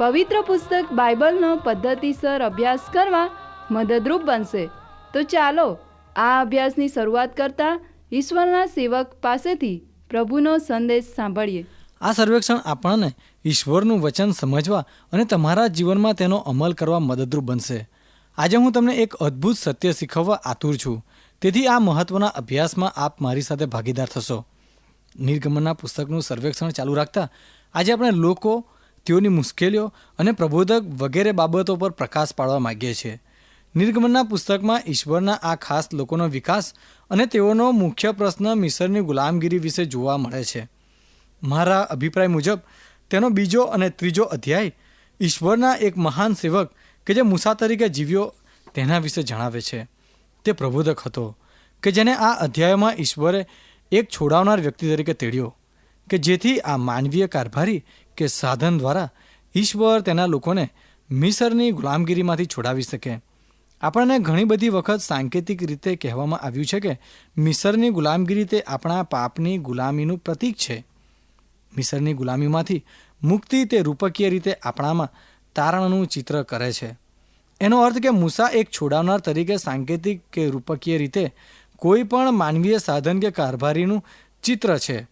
પવિત્ર પુસ્તક બાઇબલનો પદ્ધતિસર અભ્યાસ કરવા મદદરૂપ બનશે. તો ચાલો, આ અભ્યાસની શરૂઆત કરતા ઈશ્વરના સેવક પાસેથી પ્રભુનો સંદેશ સાંભળીએ. આ સર્વેક્ષણ આપણને ઈશ્વરનું વચન સમજવા અને તમારા જીવનમાં તેનો અમલ કરવા મદદરૂપ બનશે. આજે હું તમને એક અદ્ભુત સત્ય શીખવવા આતુર છું. તેથી આ મહત્વના અભ્યાસમાં આપ મારી સાથે ભાગીદાર થશો. નિર્ગમનના પુસ્તકનું સર્વેક્ષણ ચાલુ રાખતા આજે આપણે લોકો તેઓની મુશ્કેલીઓ અને પ્રબોધક વગેરે બાબતો પર પ્રકાશ પાડવા માગીએ છીએ. નિર્ગમનના પુસ્તકમાં ઈશ્વરના આ ખાસ લોકોનો વિકાસ અને તેઓનો મુખ્ય પ્રશ્ન મિસરની ગુલામગીરી વિશે જોવા મળે છે. મારા અભિપ્રાય મુજબ, તેનો બીજો અને ત્રીજો અધ્યાય ઈશ્વરના એક મહાન સેવક કે જે મુસા તરીકે જીવ્યો તેના વિશે જણાવે છે. તે પ્રબોધક હતો કે જેને આ અધ્યાયમાં ઈશ્વરે એક છોડાવનાર વ્યક્તિ તરીકે તેડ્યો, કે જેથી આ માનવીય કારભારી કે સાધન દ્વારા ઈશ્વર તેના લોકોને મિસરની ગુલામગીરીમાંથી છોડાવી શકે. આપણને ઘણી બધી વખત સાંકેતિક રીતે કહેવામાં આવ્યું છે કે મિસરની ગુલામગીરી તે આપણા પાપની ગુલામીનું પ્રતીક છે. મિસરની ગુલામીમાંથી મુક્તિ તે રૂપકીય રીતે આપણામાં તારણનું ચિત્ર કરે છે. એનો અર્થ કે મૂસા એક છોડાવનાર તરીકે સાંકેતિક કે રૂપકીય રીતે કોઈ પણ માનવીય સાધન કે કારભારીનું ચિત્ર છે.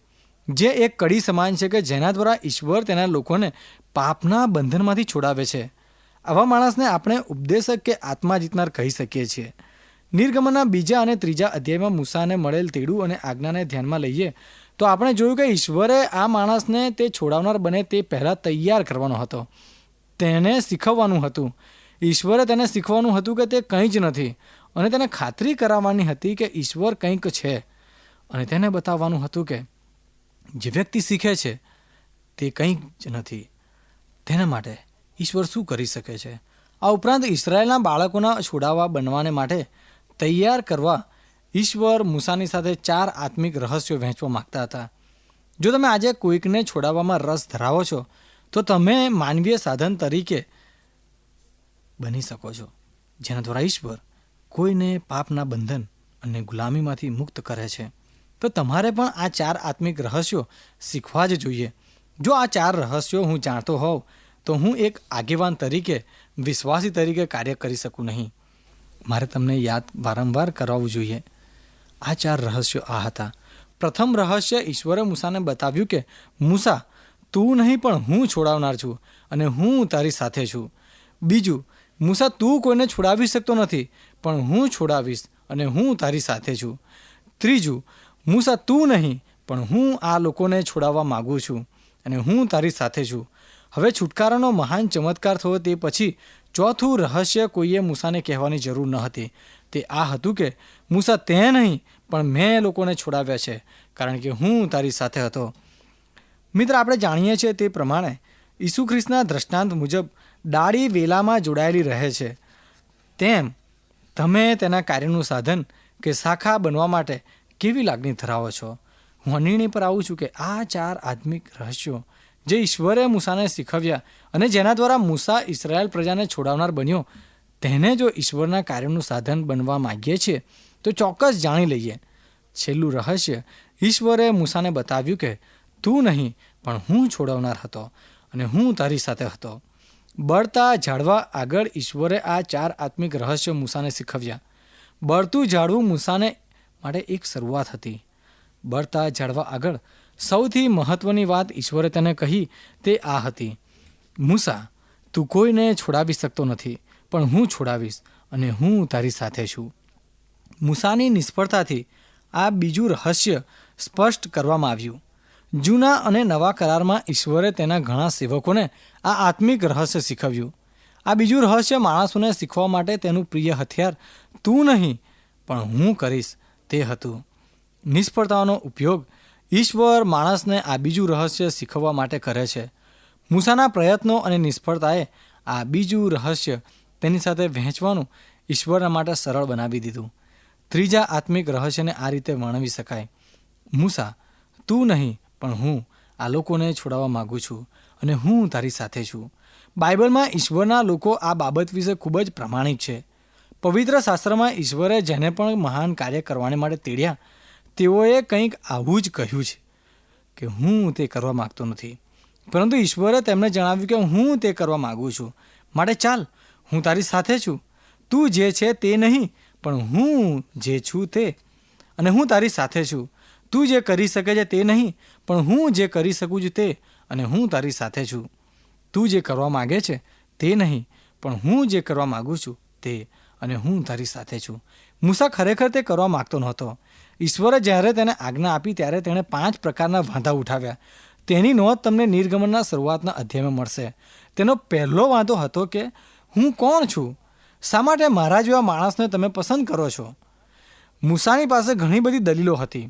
જે એક કડી સમાન છે કે જેના દ્વારા ઈશ્વર તેના લોકોને પાપના બંધનમાંથી છોડાવે છે. આવા માણસને આપણે ઉપદેશક કે આત્મા જીતનાર કહી શકીએ છીએ. નિર્ગમનના બીજા અને ત્રીજા અધ્યાયમાં મૂસાને મળેલ તેડું અને આજ્ઞાને ધ્યાનમાં લઈએ, તો આપણે જોયું કે ઈશ્વરે આ માણસને તે છોડાવનાર બને તે પહેલાં તૈયાર કરવાનો હતો. તેને શીખવવાનું હતું. ઈશ્વરે તેને શીખવાનું હતું કે તે કંઈ જ નથી અને તેને ખાતરી કરાવવાની હતી કે ઈશ્વર કંઈક છે. અને તેને બતાવવાનું હતું કે જે વ્યક્તિ શીખે છે, તે કંઈ જ નથી. તેના માટે ઈશ્વર શું કરી શકે છે? આ ઉપરાંત ઇસરાયેલના બાળકોના છોડાવા બનવાને માટે તૈયાર કરવા ઈશ્વર મૂસાની સાથે ચાર આત્મિક રહસ્યો વહેંચવા માગતા હતા. જો તમે આજે કોઈકને છોડાવવામાં રસ ધરાવો છો, તો તમે માનવીય સાધન તરીકે બની શકો છો, જેના દ્વારા ઈશ્વર કોઈને પાપના બંધન અને ગુલામીમાંથી મુક્ત કરે છે. તો તમારે પણ આ ચાર આત્મિક રહસ્યો શીખવા જ જોઈએ. જો આ ચાર રહસ્યો હું જાણતો હોઉં, તો હું એક આગેવાન તરીકે, વિશ્વાસી તરીકે કાર્ય કરી શકું નહીં. મારે તમને યાદ વારંવાર કરાવવું જોઈએ. આ ચાર રહસ્યો આ હતા. પ્રથમ રહસ્ય ઈશ્વરે મૂસાને બતાવ્યું કે, મૂસા, તું નહીં પણ હું છોડાવનાર છું અને હું તારી સાથે છું. બીજું, મૂસા, તું કોઈને છોડાવી શકતો નથી, પણ હું છોડાવીશ અને હું તારી સાથે છું. ત્રીજું મૂસા તું નહીં, પણ હું આ લોકોને છોડાવવા માગું છું અને હું તારી સાથે છું. હવે છુટકારાનો મહાન ચમત્કાર થયો તે પછી ચોથું રહસ્ય કોઈએ મૂસાને કહેવાની જરૂર ન હતી. તે આ હતું કે મૂસા તે નહીં, પણ મેં લોકોને છોડાવ્યા છે, કારણ કે હું તારી સાથે હતો. મિત્ર, આપણે જાણીએ છીએ તે પ્રમાણે ઈસુ ખ્રિસ્તના દ્રષ્ટાંત મુજબ ડાળી વેલામાં જોડાયેલી રહે છે. તેમ, તમે તેના કાર્યનું સાધન કે શાખા બનવા માટે કેવી લાગણી ધરાવો છો? હું અનિર્ણય પર આવું છું કે આ ચાર આત્મિક રહસ્યો, જે ઈશ્વરે મૂસાને શીખવ્યા અને જેના દ્વારા મૂસા ઇસરાયેલ પ્રજાને છોડાવનાર બન્યો, તેને જો ઈશ્વરના કાર્યનું સાધન બનવા માગીએ છીએ, તો ચોક્કસ જાણી લઈએ. છેલ્લું રહસ્ય, ઈશ્વરે મૂસાને બતાવ્યું કે, તું નહીં, પણ હું છોડાવનાર હતો અને હું તારી સાથે હતો. બળતા ઝાડવા આગળ ઈશ્વરે આ ચાર આત્મિક રહસ્યો મૂસાને શીખવ્યા. બળતું ઝાડવું મૂસાને માટે એક શરૂઆત હતી. બળતા ઝાડવા આગળ સૌથી મહત્વની વાત ઈશ્વરે તેને કહી તે આ હતી. મૂસા, તું કોઈને છોડાવી શકતો નથી, પણ હું છોડાવીશ અને હું તારી સાથે છું. મૂસાની નિષ્ફળતાથી આ બીજું રહસ્ય સ્પષ્ટ કરવામાં આવ્યું. જૂના અને નવા કરારમાં ઈશ્વરે તેના ઘણા સેવકોને આ આત્મિક રહસ્ય શીખવ્યું. આ બીજું રહસ્ય માણસોને શીખવા માટે તેનું પ્રિય હથિયાર, તું નહીં, પણ હું કરીશ. તે હતું. નિષ્ફળતાઓનો ઉપયોગ ઈશ્વર માણસને આ બીજું રહસ્ય શીખવવા માટે કરે છે. મૂસાના પ્રયત્નો અને નિષ્ફળતાએ આ બીજું રહસ્ય તેની સાથે વહેંચવાનું ઈશ્વરના માટે સરળ બનાવી દીધું. ત્રીજા આત્મિક રહસ્યને આ રીતે વર્ણવી શકાય. મૂસા, તું નહીં, પણ હું આ લોકોને છોડાવવા માગું છું અને હું તારી સાથે છું. બાઇબલમાં ઈશ્વરના લોકો આ બાબત વિશે ખૂબ જ પ્રમાણિક છે. પવિત્ર શાસ્ત્રમાં ઈશ્વરે જેને પણ મહાન કાર્ય કરવાને માટે તેડ્યા, તેઓએ કંઈક આવું જ કહ્યું છે કે હું તે કરવા માગતો નથી. પરંતુ ઈશ્વરે તેમને જણાવ્યું કે હું તે કરવા માગું છું. માટે ચાલ, હું તારી સાથે છું. તું જે છે તે નહીં, પણ હું જે છું તે. અને હું તારી સાથે છું. તું જે કરી શકે છે તે નહીં, પણ હું જે કરી શકું છું તે. અને હું તારી સાથે છું. તું જે કરવા માગે છે તે નહીં, પણ હું જે કરવા માગું છું તે. અને હું તારી સાથે છું. મૂસા ખરેખર તે કરવા માગતો નહોતો. ઈશ્વરે જ્યારે તેને આજ્ઞા આપી ત્યારે તેણે પાંચ પ્રકારના વાંધા ઉઠાવ્યા. તેની નોંધ તમને નિર્ગમનના શરૂઆતના અધ્યાયમાં મળશે. તેનો પહેલો વાંધો હતો કે, હું કોણ છું? શા માટે મારા જેવા માણસને તમે પસંદ કરો છો? મૂસાની પાસે ઘણી બધી દલીલો હતી.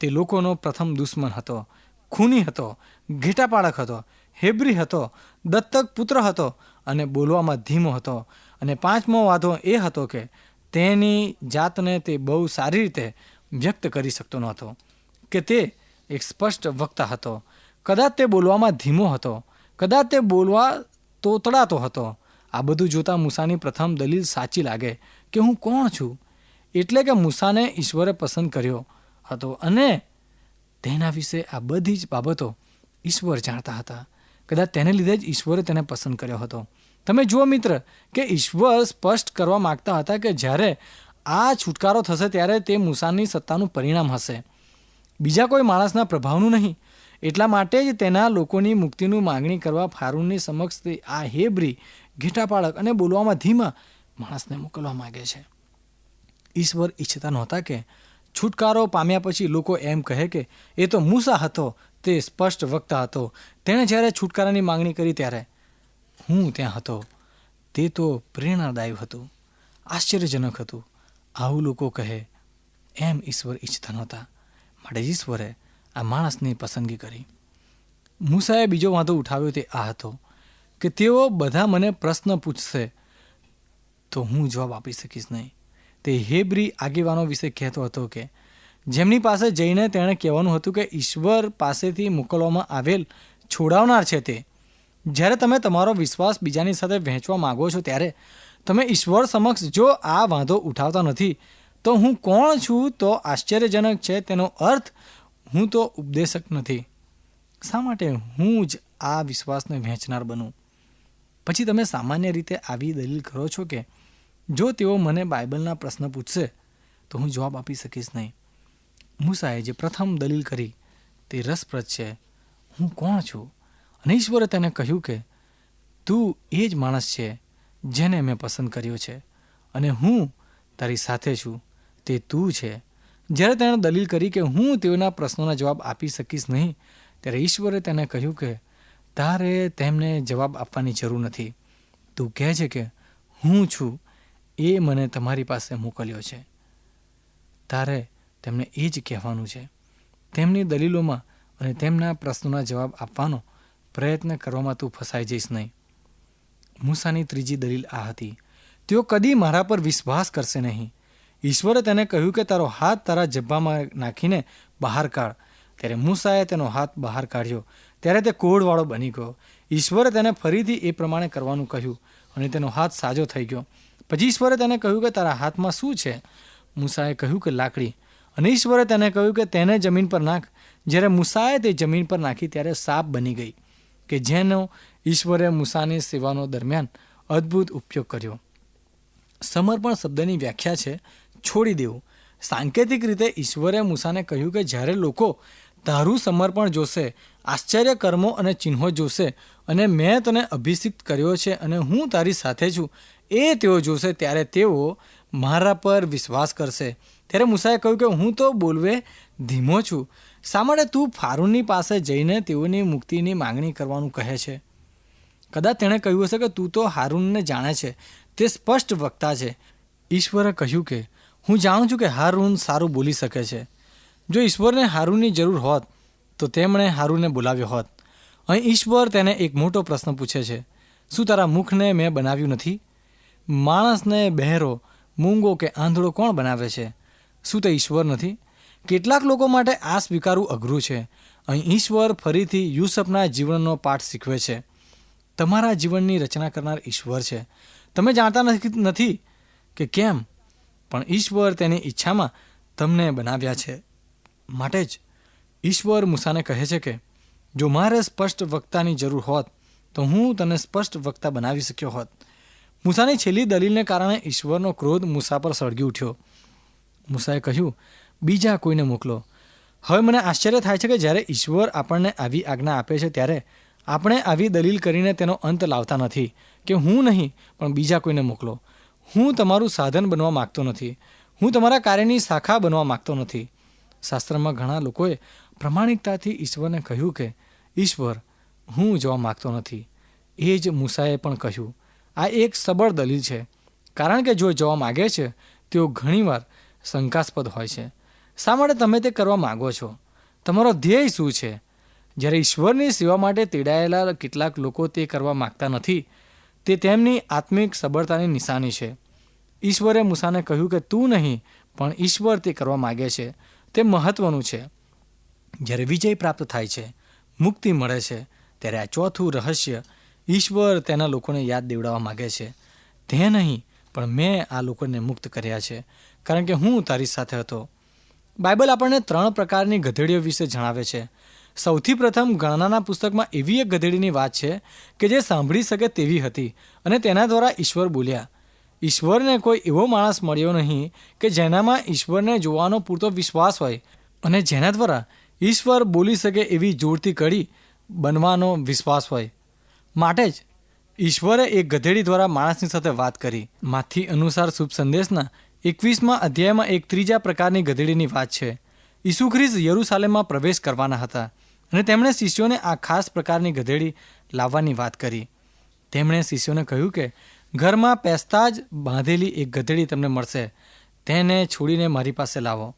તે લોકોનો પ્રથમ દુશ્મન હતો. ખૂની હતો, ઘેટાપાળક હતો, હેબ્રી હતો, દત્તક પુત્ર હતો અને બોલવામાં ધીમો હતો. અને પાંચમો વાંધો એ હતો કે તેની જાતને તે બહુ સારી રીતે વ્યક્ત કરી શકતો નહોતો, કે તે એક સ્પષ્ટ વક્તા હતો. કદાચ તે બોલવામાં ધીમો હતો, કદાચ તે બોલવા તોતડાતો હતો. આ બધું જોતાં મૂસાની પ્રથમ દલીલ સાચી લાગે કે હું કોણ છું? એટલે કે મૂસાને ઈશ્વરે પસંદ કર્યો હતો અને તેના વિશે આ બધી જ બાબતો ઈશ્વર જાણતા હતા. કદાચ તેને લીધે જ ઈશ્વરે તેને પસંદ કર્યો હતો. તમે જુઓ મિત્ર કે ઈશ્વર સ્પષ્ટ કરવા માગતા હતા કે જ્યારે આ છુટકારો થશે ત્યારે તે મૂસાની સત્તાનું પરિણામ હશે. બીજા કોઈ માણસના પ્રભાવનું નહીં. એટલા માટે જ તેના લોકોની મુક્તિનું માગણી કરવા ફારૂનની સમક્ષ આ હેબ્રી ઘેટાપાળક અને બોલવામાં ધીમા માણસને મોકલવા માગે છે. ઈશ્વર ઈચ્છતા નહોતા કે છુટકારો પામ્યા પછી લોકો એમ કહે કે એ તો મૂસા હતો, તે સ્પષ્ટ વક્તા હતો. તેણે જ્યારે છુટકારાની માંગણી કરી ત્યારે હું ત્યાં હતો. તે તો પ્રેરણાદાયક હતું. આશ્ચર્યજનક હતું. આવું લોકો કહે, એમ ઈશ્વર ઈચ્છતા નહોતા. માટે ઈશ્વરે આ માણસની પસંદગી કરી. મૂસાએ બીજો વાંધો ઉઠાવ્યો તે આ હતો કે તેઓ બધા મને પ્રશ્ન પૂછશે તો હું જવાબ આપી શકીશ નહીં. તે હેબ્રી આગેવાનો વિશે કહેતો હતો કે, જેમની પાસે જઈને તેણે કહેવાનું હતું કે ઈશ્વર પાસેથી મોકલવામાં આવેલ છોડાવનાર છે તે જ્યારે તમે તમારો વિશ્વાસ બીજાની સાથે વહેંચવા માગો છો ત્યારે તમે ઈશ્વર સમક્ષ જો આ વાંધો ઉઠાવતા નથી, તો હું કોણ છું તો આશ્ચર્યજનક છે તેનો અર્થ હું તો ઉપદેશક નથી. શા માટે હું જ આ વિશ્વાસને વહેંચનાર બનું? પછી તમે સામાન્ય રીતે આવી દલીલ કરો છો કે જો તેઓ મને બાઇબલના પ્રશ્ન પૂછશે, તો હું જવાબ આપી શકીશ નહીં. મૂસાએ જે પ્રથમ દલીલ કરી, તે રસપ્રદ છે. હું કોણ છું? અને ઈશ્વરે તેને કહ્યું કે, તું એ જ માણસ છે જેને મેં પસંદ કર્યો છે અને હું તારી સાથે છું, તે તું છે. જ્યારે તેણે દલીલ કરી કે હું તેઓના પ્રશ્નોના જવાબ આપી શકીશ નહીં, ત્યારે ઈશ્વરે તેને કહ્યું કે, તારે તેમને જવાબ આપવાની જરૂર નથી. તું કહે છે કે, હું છું, એ મને તમારી પાસે મોકલ્યો છે. તારે તેમને એ જ કહેવાનું છે. તેમની દલીલોમાં અને તેમના પ્રશ્નોના જવાબ આપવાનો પ્રયત્ન કરવામાં તું ફસાઈ જઈશ નહીં. મૂસાની ત્રીજી દલીલ આ હતી, તેઓ કદી મારા પર વિશ્વાસ કરશે નહીં. ઈશ્વરે તેને કહ્યું કે તારો હાથ તારા જબ્બામાં નાખીને બહાર કાઢ. ત્યારે મૂસાએ તેનો હાથ બહાર કાઢ્યો. ત્યારે તે કોળવાળો બની ગયો. ઈશ્વરે તેને ફરીથી એ પ્રમાણે કરવાનું કહ્યું અને તેનો હાથ સાજો થઈ ગયો. પછી ઈશ્વરે તેને કહ્યું કે તારા હાથમાં શું છે? મૂસાએ કહ્યું કે લાકડી. અને ઈશ્વરે તેને કહ્યું કે તેને જમીન પર નાખ. જ્યારે મૂસાએ તે જમીન પર નાખી ત્યારે સાપ બની ગઈ. કે જેનો ઈશ્વરે મૂસાની સેવાનો દરમિયાન અદ્ભુત ઉપયોગ કર્યો. સમર્પણ શબ્દની વ્યાખ્યા છે, છોડી દેવું. સાંકેતિક રીતે ઈશ્વરે મૂસાને કહ્યું કે જ્યારે લોકો તારું સમર્પણ જોશે, આશ્ચર્ય કર્મો અને ચિહ્નો જોશે અને મેં તને અભિષિક્ત કર્યો છે અને હું તારી સાથે છું, એ તેઓ જોશે ત્યારે તેઓ મારા પર વિશ્વાસ કરશે. ત્યારે મૂસાએ કહ્યું કે હું તો બોલવે ધીમો છું શા તું ફારૂનની પાસે જઈને તેઓની મુક્તિની માંગણી કરવાનું કહે છે. કદાચ તેણે કહ્યું હશે કે તું તો હારૂનને જાણે છે. તે સ્પષ્ટ વક્તા છે. ઈશ્વરે કહ્યું કે, હું જાણું છું કે હારૂન સારું બોલી શકે છે. જો ઈશ્વરને હારૂનની જરૂર હોત, તો તેમણે હારૂને બોલાવ્યો હોત. અહીં ઈશ્વર તેને એક મોટો પ્રશ્ન પૂછે છે. શું તારા મુખને મેં બનાવ્યું નથી? માણસને બહેરો, મૂંગો કે આંધળો કોણ બનાવે છે? શું તે ઈશ્વર નથી? કેટલાક લોકો માટે આ સ્વીકારવું અઘરું છે. અહીં ઈશ્વર ફરીથી યુસફના જીવનનો પાઠ શીખવે છે. તમારા જીવનની રચના કરનાર ઈશ્વર છે. તમે જાણતા નથી કે કેમ, પણ ઈશ્વર તેની ઈચ્છામાં તમને બનાવ્યા છે. માટે જ ઈશ્વર મૂસાને કહે છે કે, જો મારે સ્પષ્ટ વક્તાની જરૂર હોત, તો હું તને સ્પષ્ટ વક્તા બનાવી શક્યો હોત. મૂસાની છેલ્લી દલીલને કારણે ઈશ્વરનો ક્રોધ મૂસા પર સળગી ઉઠ્યો. મૂસાએ કહ્યું બીજા કોઈને મોકલો. હવે મને આશ્ચર્ય થાય છે કે જ્યારે ઈશ્વર આપણને આવી આજ્ઞા આપે છે ત્યારે આપણે આવી દલીલ કરીને તેનો અંત લાવતા નથી કે હું નહીં, પણ બીજા કોઈને મોકલો. હું તમારું સાધન બનવા માગતો નથી. હું તમારા કાર્યની શાખા બનવા માગતો નથી. શાસ્ત્રમાં ઘણા લોકોએ પ્રમાણિકતાથી ઈશ્વરને કહ્યું કે, ઈશ્વર, હું જવા માગતો નથી. એ જ મૂસાએ પણ કહ્યું. આ એક સબળ દલીલ છે. કારણ કે જો જવા માગે છે, તેઓ ઘણીવાર શંકાસ્પદ હોય છે. શા માટે તમે તે કરવા માગો છો? તમારો ધ્યેય શું છે? જ્યારે ઈશ્વરની સેવા માટે તેડાયેલા કેટલાક લોકો તે કરવા માગતા નથી, તે તેમની આત્મિક સબળતાની નિશાની છે. ઈશ્વરે મૂસાને કહ્યું કે તું નહીં, પણ ઈશ્વર તે કરવા માગે છે. તે મહત્વનું છે. જ્યારે વિજય પ્રાપ્ત થાય છે, મુક્તિ મળે છે, ત્યારે આ ચોથું રહસ્ય ઈશ્વર તેના લોકોને યાદ દેવડાવવા માગે છે. તે નહીં, પણ મેં આ લોકોને મુક્ત કર્યા છે. કારણ કે હું તારી સાથે હતો. બાઇબલ આપણને ત્રણ પ્રકારની ગધેડીઓ વિશે જણાવે છે. સૌથી પ્રથમ ગણનાના પુસ્તકમાં એવી એક ગધેડીની વાત છે કે જે સાંભળી શકે તેવી હતી અને તેના દ્વારા ઈશ્વર બોલ્યા. ઈશ્વરને કોઈ એવો માણસ મળ્યો નહીં કે જેનામાં ઈશ્વરને જોવાનો પૂરતો વિશ્વાસ હોય અને જેના દ્વારા ઈશ્વર બોલી શકે એવી જોડતી કડી બનવાનો વિશ્વાસ હોય. માટે જ ઈશ્વરે એક ગધેડી દ્વારા માણસની સાથે વાત કરી. માથી અનુસાર શુભ સંદેશના એકવીસમાં અધ્યાયમાં એક ત્રીજા પ્રકારની ગધેડીની વાત છે. ઈસુ ખ્રિસ્ત યરૂશાલેમમાં પ્રવેશ કરવાના હતા અને તેમણે શિષ્યોને આ ખાસ પ્રકારની ગધેડી લાવવાની વાત કરી. તેમણે શિષ્યોને કહ્યું કે, ઘરમાં પેસતા જ બાંધેલી એક ગધેડી તમને મળશે. તેને છોડીને મારી પાસે લાવો.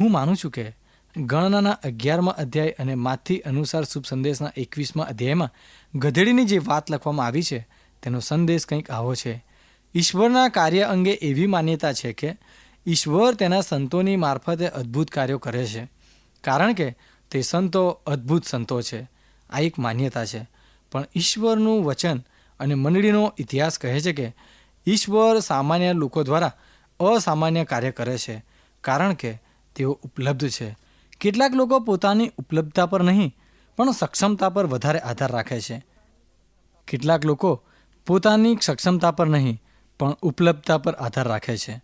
હું માનું છું કે, ગણનાના અગિયારમાં અધ્યાય અને માથી અનુસાર શુભ સંદેશના એકવીસમાં અધ્યાયમાં ગધેડીની જે વાત લખવામાં આવી છે, તેનો સંદેશ કંઈક આવો છે. ઈશ્વરના કાર્ય અંગે એવી માન્યતા છે કે ઈશ્વર તેના સંતોની મારફતે અદ્ભુત કાર્યો કરે છે. કારણ કે તે સંતો અદ્ભુત સંતો છે. આ એક માન્યતા છે. પણ ઈશ્વરનું વચન અને મંડળીનો ઇતિહાસ કહે છે કે ઈશ્વર સામાન્ય લોકો દ્વારા અસામાન્ય કાર્ય કરે છે. કારણ કે તેઓ ઉપલબ્ધ છે. કેટલાક લોકો પોતાની ઉપલબ્ધતા પર નહીં, પણ સક્ષમતા પર વધારે આધાર રાખે છે. કેટલાક લોકો પોતાની સક્ષમતા પર નહીં પણ ઉપલબ્ધતા પર આધાર રાખે છે.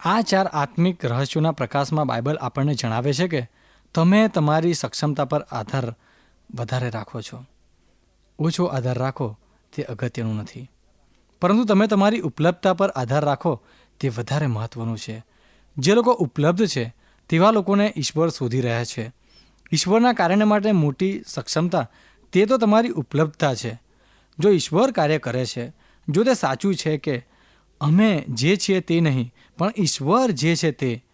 આ ચાર આત્મિક રહસ્યોના પ્રકાશમાં બાઇબલ આપણને જણાવે છે કે તમે તમારી સક્ષમતા પર આધાર વધારે રાખો છો. ઓછો આધાર રાખો તે અગત્યનું નથી. પરંતુ તમે તમારી ઉપલબ્ધતા પર આધાર રાખો તે વધારે મહત્વનું છે. જે લોકો ઉપલબ્ધ છે તેવા લોકોને ઈશ્વર શોધી રહ્યા છે. ઈશ્વરના કાર્યને માટે મોટી સક્ષમતા તે તો તમારી ઉપલબ્ધતા છે. જો ઈશ્વર કાર્ય કરે છે, જો તે સાચું છે કે અમે જે છીએ તે નહીં, પણ ઈશ્વર જે છે તે.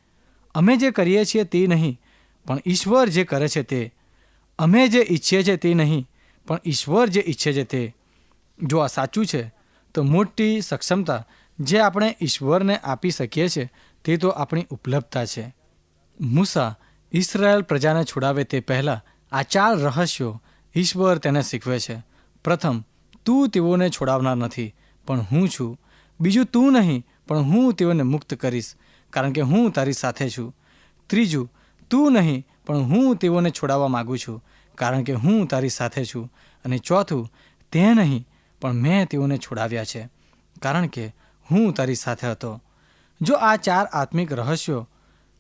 અમે જે કરીએ છીએ તે નહીં, પણ ઈશ્વર જે કરે છે તે. અમે જે ઈચ્છીએ છીએ તે નહીં, પણ ઈશ્વર જે ઈચ્છે છે તે. જો આ સાચું છે, તો મોટી સક્ષમતા જે આપણે ઈશ્વરને આપી શકીએ છીએ તે તો આપણી ઉપલબ્ધતા છે. મૂસા ઇસરાયલ પ્રજાને છોડાવે તે પહેલાં આ ચાર રહસ્યો ઈશ્વર તેને શીખવે છે. પ્રથમ, તું તેઓને છોડાવનાર નથી, પણ હું છું. બીજું તું નહીં, પણ હું તેઓને મુક્ત કરીશ, કારણ કે હું તારી સાથે છું. ત્રીજું, તું નહીં, પણ હું તેઓને છોડાવવા માગું છું, કારણ કે હું તારી સાથે છું. અને ચોથું, તે નહીં, પણ મેં તેઓને છોડાવ્યા છે, કારણ કે હું તારી સાથે હતો. જો આ ચાર આત્મિક રહસ્યો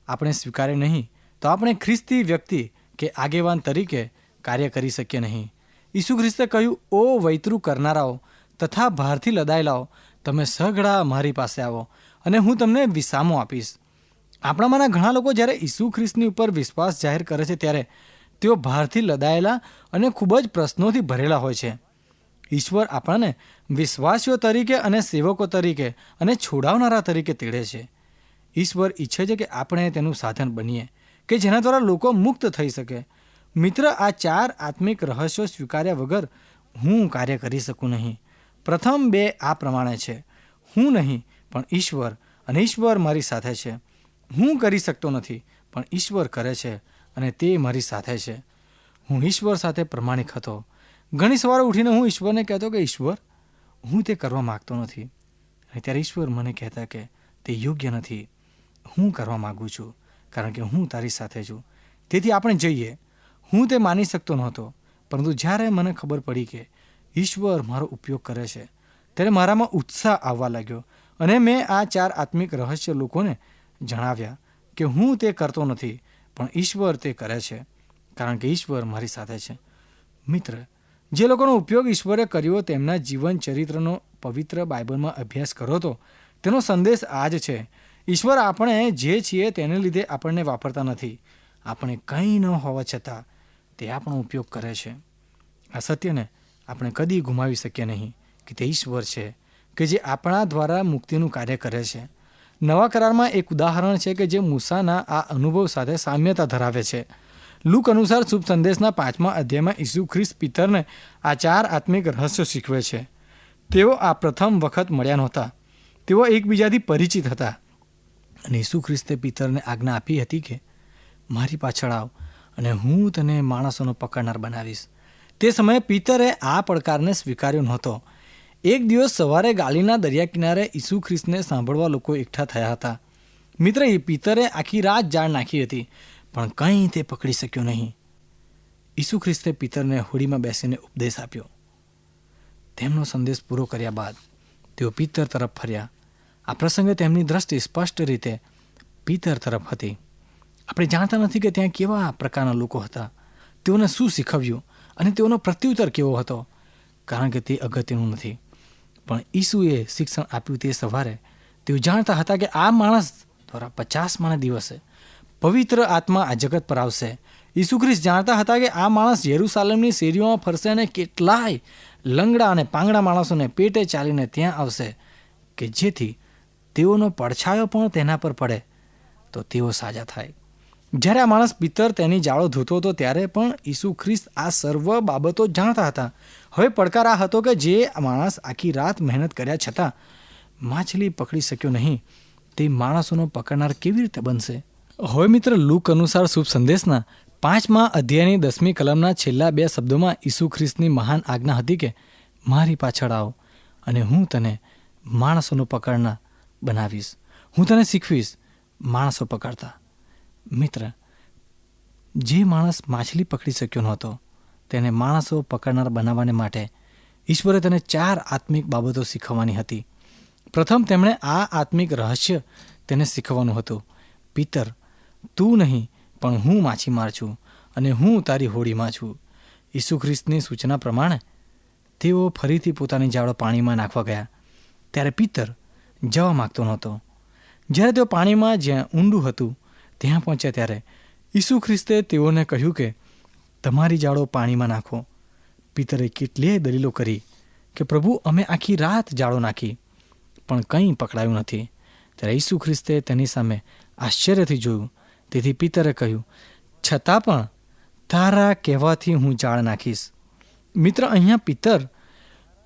આપણે સ્વીકારે નહીં, તો આપણે ખ્રિસ્તી વ્યક્તિ કે આગેવાન તરીકે કાર્ય કરી શકીએ નહીં. ઈસુ ખ્રિસ્તે કહ્યું, ઓ વૈતરું કરનારાઓ, તથા ભારથી લદાયેલાઓ તમે સઘળા મારી પાસે આવો અને હું તમને વિસામો આપીશ. આપણામાંના ઘણા લોકો જ્યારે ઈસુ ખ્રિસ્તની ઉપર વિશ્વાસ જાહેર કરે છે ત્યારે તેઓ ભારથી લદાયેલા અને ખૂબ જ પ્રશ્નોથી ભરેલા હોય છે. ઈશ્વર આપણને વિશ્વાસીઓ તરીકે અને સેવકો તરીકે અને છોડાવનારા તરીકે તેડે છે. ઈશ્વર ઈચ્છે છે કે આપણે તેનું સાધન બનીએ, કે જેના દ્વારા લોકો મુક્ત થઈ શકે. મિત્ર, આ ચાર આત્મિક રહસ્યો સ્વીકાર્યા વગર હું કાર્ય કરી શકું નહીં. પ્રથમ બે આ પ્રમાણે છે. હું નહીં, પણ ઈશ્વર, અને ઈશ્વર મારી સાથે છે. હું કરી શકતો નથી, પણ ઈશ્વર કરે છે, અને તે મારી સાથે છે. હું ઈશ્વર સાથે પ્રમાણિક હતો. ઘણી સવારે ઉઠીને હું ઈશ્વરને કહેતો કે, ઈશ્વર, હું તે કરવા માગતો નથી. અને ત્યારે ઈશ્વર મને કહેતા કે, તે યોગ્ય નથી. હું કરવા માગું છું, કારણ કે હું તારી સાથે છું. તેથી આપણે જઈએ. હું તે માની શકતો નહોતો, પરંતુ જ્યારે મને ખબર પડી કે ઈશ્વર મારો ઉપયોગ કરે છે. ત્યારે મારામાં ઉત્સાહ આવવા લાગ્યો અને મેં આ ચાર આત્મિક રહસ્ય લોકોને જણાવ્યા કે હું તે કરતો નથી, પણ ઈશ્વર તે કરે છે, કારણ કે ઈશ્વર મારી સાથે છે. મિત્ર, જે લોકોનો ઉપયોગ ઈશ્વરે કર્યો તેમના જીવન ચરિત્રનો પવિત્ર બાઇબલમાં અભ્યાસ કરો તો તેનો સંદેશ આ જ છે. ઈશ્વર આપણે જે છીએ તેને લીધે આપણને વાપરતા નથી. આપણે કંઈ ન હોવા છતાં તે આપણો ઉપયોગ કરે છે. આ સત્યને આપણે કદી ગુમાવી શકીએ નહીં કે તે ઈશ્વર છે, કે જે આપણા દ્વારા મુક્તિનું કાર્ય કરે છે. નવા કરારમાં એક ઉદાહરણ છે કે જે મૂસાના આ અનુભવ સાથે સામ્યતા ધરાવે છે. લુક અનુસાર શુભ સંદેશના પાંચમા અધ્યાયમાં ઈસુ ખ્રિસ્ત પિતરને આ ચાર આત્મિક રહસ્યો શીખવે છે. તેઓ આ પ્રથમ વખત મળ્યા નહોતા. તેઓ એકબીજાથી પરિચિત હતા. અને ઈસુ ખ્રિસ્તે પિતરને આજ્ઞા આપી હતી કે, મારી પાછળ આવ અને હું તને માણસોનો પકડનાર બનાવીશ. તે સમયે પિતરે આ પડકારને સ્વીકાર્યો નહોતો. એક દિવસ સવારે ગાલીના દરિયા કિનારે ઈસુ ખ્રિસ્તને સાંભળવા લોકો એકઠા થયા હતા. મિત્ર એ પિતરે આખી રાત જાળ નાખી હતી, પણ કંઈ તે પકડી શક્યો નહીં. ઈસુ ખ્રિસ્તે પિતરને હોડીમાં બેસીને ઉપદેશ આપ્યો. તેમનો સંદેશ પૂરો કર્યા બાદ તેઓ પિતર તરફ ફર્યા. આ પ્રસંગે તેમની દ્રષ્ટિ સ્પષ્ટ રીતે પિતર તરફ હતી. આપણે જાણતા નથી કે ત્યાં કેવા પ્રકારના લોકો હતા. તેઓને શું શીખવ્યું? અને તેઓનો પ્રત્યુત્તર કેવો હતો? કારણ કે તે અગત્યનું નથી. પણ ઈસુએ શિક્ષણ આપ્યું તે સવારે. તેઓ જાણતા હતા કે આ માણસ દ્વારા પચાસમાના દિવસે પવિત્ર આત્મા આ જગત પર આવશે. ઈસુ ખ્રિસ્ત જાણતા હતા કે આ માણસ યેરુસાલેમની શેરીઓમાં ફરશે અને કેટલાય લંગડા અને પાંગડા માણસોને પેટે ચાલીને ત્યાં આવશે કે જેથી તેઓનો પડછાયો પણ તેના પર પડે. તો તેઓ સાજા થાય. જ્યારે આ માણસ પિત્તર તેની જાળો ધોતો હતો ત્યારે પણ ઈસુ ખ્રિસ્ત આ સર્વ બાબતો જાણતા હતા. હવે પડકાર આ હતો કે જે માણસ આખી રાત મહેનત કર્યા છતાં માછલી પકડી શક્યો નહીં. તે માણસોનો પકડનાર કેવી રીતે બનશે? હવે મિત્ર, લુક અનુસાર શુભ સંદેશના પાંચમા અધ્યાયની દસમી કલમના છેલ્લા બે શબ્દોમાં ઈસુ ખ્રિસ્તની મહાન આજ્ઞા હતી કે, મારી પાછળ આવો અને હું તને માણસોનો પકડના બનાવીશ. હું તને શીખવીશ માણસો પકડતા. મિત્ર, જે માણસ માછલી પકડી શક્યો નહોતો, તેને માણસો પકડનાર બનાવવાને માટે ઈશ્વરે તેને ચાર આત્મિક બાબતો શીખવવાની હતી. પ્રથમ, તેમણે આ આત્મિક રહસ્ય તેને શીખવવાનું હતું. પિતર, તું નહીં, પણ હું માછીમાર છું અને હું તારી હોડીમાં છું. ઈસુ ખ્રિસ્તની સૂચના પ્રમાણે તેઓ ફરીથી પોતાની જાળો પાણીમાં નાખવા ગયા. ત્યારે પિતર જવા માગતો નહોતો. જ્યારે તેઓ પાણીમાં જ્યાં ઊંડું હતું ત્યાં પહોંચ્યા ત્યારે ઈસુ ખ્રિસ્તે તેઓને કહ્યું કે, તમારી જાળો પાણીમાં નાખો. પિતરે કેટલીય દલીલો કરી કે, પ્રભુ, અમે આખી રાત જાળો નાખી, પણ કંઈ પકડાયું નથી. ત્યારે ઈસુ ખ્રિસ્તે તેની સામે આશ્ચર્યથી જોયું. તેથી પિતરે કહ્યું, છતાં પણ તારા કહેવાથી હું જાળ નાખીશ. મિત્ર, અહીંયા પિતર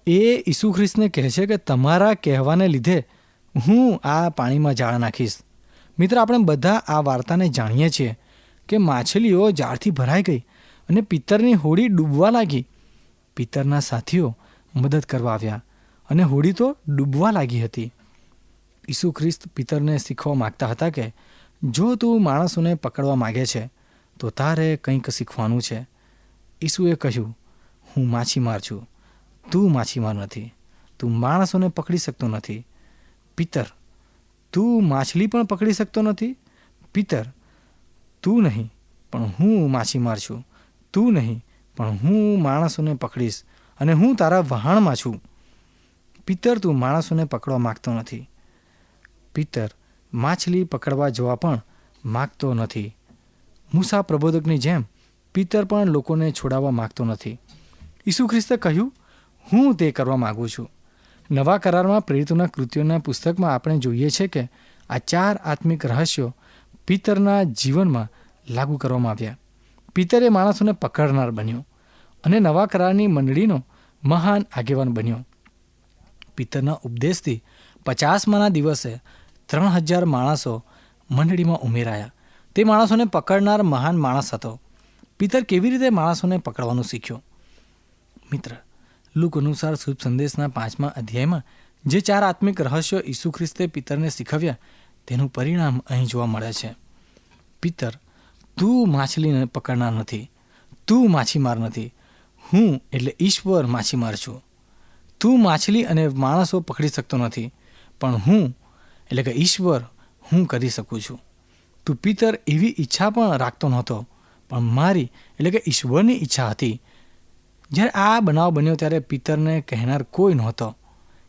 એ ઈસુ ખ્રિસ્તને કહે છે કે, તમારા કહેવાને લીધે હું આ પાણીમાં જાળ નાખીશ. મિત્ર, આપણે બધા આ વાર્તાને જાણીએ છીએ કે માછલીઓ ઝાડથી ભરાઈ ગઈ અને પિત્તરની હોડી ડૂબવા લાગી. પિત્તરના સાથીઓ મદદ કરવા આવ્યા અને હોડી તો ડૂબવા લાગી હતી. ઈસુ ખ્રિસ્ત પિત્તરને શીખવા માગતા હતા કે, જો તું માણસોને પકડવા માગે છે, તો તારે કંઈક શીખવાનું છે. ઈસુએ કહ્યું, હું માછીમાર છું. તું માછીમાર નથી. તું માણસોને પકડી શકતો નથી. પિત્તર તું માછલી પણ પકડી શકતો નથી? પિત્તર તું નહીં, પણ હું માછીમાર છું તું નહીં, પણ હું માણસોને પકડીશ અને હું તારા વહાણમાં છું. પિત્તર તું માણસોને પકડવા માગતો નથી. પિત્તર માછલી પકડવા જવા પણ માગતો નથી. મૂસા પ્રબોધકની જેમ પિત્તર પણ લોકોને છોડાવવા માગતો નથી. ઈસુ ખ્રિસ્તે કહ્યું, હું તે કરવા માગું છું. નવા કરારમાં પ્રેરિતોના કૃત્યોના પુસ્તકમાં આપણે જોઈએ છે કે આ ચાર આત્મિક રહસ્યો પિત્તરના જીવનમાં લાગુ કરવામાં આવ્યા. પિત્તરે માણસોને પકડનાર બન્યો અને નવા કરારની મંડળીનો મહાન આગેવાન બન્યો. પિતરના ઉપદેશથી પચાસમાના દિવસે ત્રણ હજાર માણસો મંડળીમાં ઉમેરાયા. તે માણસોને પકડનાર મહાન માણસ હતો. પિતર કેવી રીતે માણસોને પકડવાનું શીખ્યો? મિત્ર લુક અનુસાર શુભ સંદેશના પાંચમા અધ્યાયમાં, જે ચાર આત્મિક રહસ્યો ઈસુ ખ્રિસ્તે પિતરને શીખવ્યા, તેનું પરિણામ અહીં જોવા મળે છે. પિતર, તું માછલીને પકડનાર નથી. તું માછીમાર નથી. હું એટલે ઈશ્વર માછીમાર છું. તું માછલી અને માણસો પકડી શકતો નથી, પણ હું, એટલે કે ઈશ્વર, હું કરી શકું છું. તું પિતર એવી ઈચ્છા પણ રાખતો નહોતો, પણ મારી, એટલે કે ઈશ્વરની ઈચ્છા હતી જ્યારે આ બનાવ બન્યો ત્યારે પિતરને કહેનાર કોઈ નહોતો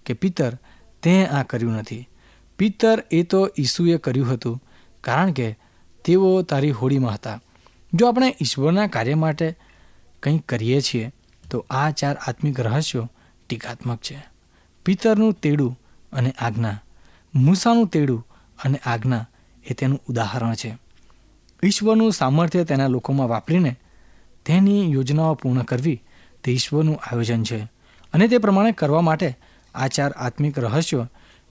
કે, પિતર, તે આ કર્યું નથી. પિતર એ તો ઈસુએ કર્યું હતું, કારણ કે તેઓ તારી હોડીમાં હતા. જો આપણે ઈશ્વરના કાર્ય માટે કંઈક કરીએ છીએ, તો આ ચાર આત્મિક રહસ્યો ટીકાત્મક છે. પિતરનું તેડું અને આજ્ઞા, મૂસાનું તેડું અને આજ્ઞા એ તેનું ઉદાહરણ છે. ઈશ્વરનું સામર્થ્ય તેના લોકોમાં વાપરીને તેની યોજનાઓ પૂર્ણ કરવી તે ઈશ્વરનું આયોજન છે. અને તે પ્રમાણે કરવા માટે આ ચાર આત્મિક રહસ્યો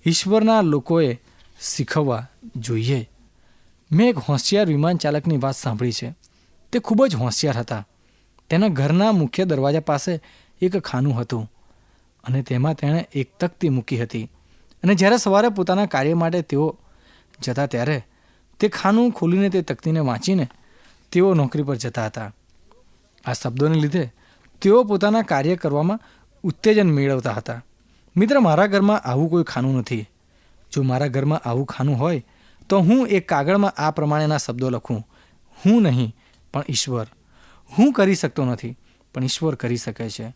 ઈશ્વરના લોકોએ શીખવવા જોઈએ. મેં એક હોશિયાર વિમાન ચાલકની વાત સાંભળી છે. તે ખૂબ જ હોશિયાર હતા. તેના ઘરના મુખ્ય દરવાજા પાસે એક ખાનું હતું અને તેમાં તેણે એક તકતી મૂકી હતી. અને જ્યારે સવારે પોતાના કાર્ય માટે તેઓ જતા ત્યારે તે ખાનું ખોલીને તે તકતીને વાંચીને તેઓ નોકરી પર જતા હતા. આ શબ્દોને લીધે તેઓ પોતાના કાર્ય કરવામાં ઉત્તેજન મેળવતા હતા. મિત્ર, મારા ઘરમાં આવું કોઈ ખાનું નથી. જો મારા ઘરમાં આવું ખાનું હોય, તો હું એક કાગળમાં આ પ્રમાણેના શબ્દો લખું. હું નહીં, પણ ઈશ્વર. હું કરી શકતો નથી, પણ ઈશ્વર કરી શકે છે.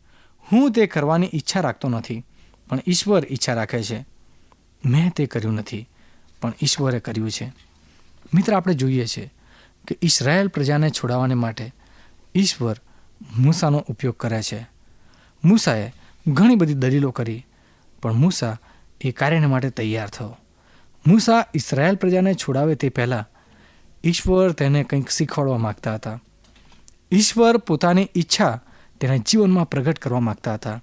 હું તે કરવાની ઈચ્છા રાખતો નથી, પણ ઈશ્વર ઈચ્છા રાખે છે. મેં તે કર્યું નથી, પણ ઈશ્વરે કર્યું છે. મિત્ર, આપણે જોઈએ છે કે ઈસરાયલ પ્રજાને છોડાવવાને માટે ઈશ્વર મૂસાનો ઉપયોગ કરે છે. મૂસાએ ઘણી બધી દલીલો કરી, પણ મૂસા એ કાર્યને માટે તૈયાર થયો. મૂસા ઇસરાયેલ પ્રજાને છોડાવે તે પહેલાં ઈશ્વર તેને કંઈક શીખવાડવા માગતા હતા. ઈશ્વર પોતાની ઈચ્છા તેના જીવનમાં પ્રગટ કરવા માગતા હતા.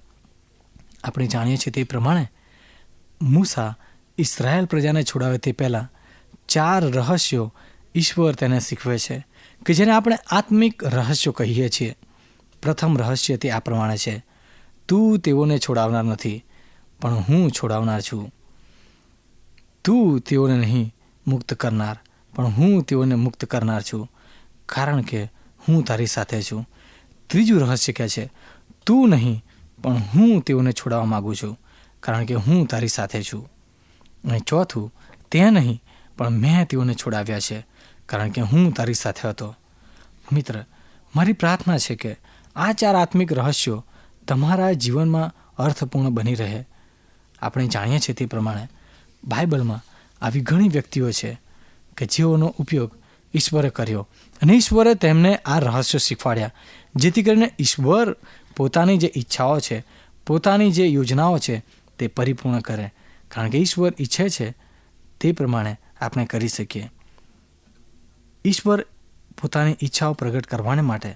આપણે જાણીએ છીએ તે પ્રમાણે મૂસા ઇસરાયેલ પ્રજાને છોડાવે તે પહેલાં ચાર રહસ્યો ઈશ્વર તેને શીખવે છે, કે જેને આપણે આત્મિક રહસ્યો કહીએ છીએ. પ્રથમ રહસ્ય તે આ પ્રમાણે છે. તું તેઓને છોડાવનાર નથી, પણ હું છોડાવનાર છું. તું તેઓને નહીં મુક્ત કરનાર, પણ હું તેઓને મુક્ત કરનાર છું. કારણ કે હું તારી સાથે છું. ત્રીજું રહસ્ય કહે છે, તું નહીં, પણ હું તેઓને છોડાવવા માગું છું, કારણ કે હું તારી સાથે છું. અને ચોથું, તે નહીં, પણ મેં તેઓને છોડાવ્યા છે, કારણ કે હું તારી સાથે હતો. મિત્ર, મારી પ્રાર્થના છે કે આ ચાર આત્મિક રહસ્યો તમારા જીવનમાં અર્થપૂર્ણ બની રહે. આપણે જાણીએ છીએ તે પ્રમાણે બાઇબલમાં આવી ઘણી વ્યક્તિઓ છે કે જેઓનો ઉપયોગ ઈશ્વરે કર્યો અને ઈશ્વરે તેમને આ રહસ્યો શીખવાડ્યા, જેથી કરીને ઈશ્વર પોતાની જે ઈચ્છાઓ છે, પોતાની જે યોજનાઓ છે તે પરિપૂર્ણ કરે. કારણ કે ઈશ્વર ઈચ્છે છે તે પ્રમાણે આપણે કરી શકીએ. ઈશ્વર પોતાની ઈચ્છાઓ પ્રગટ કરવાને માટે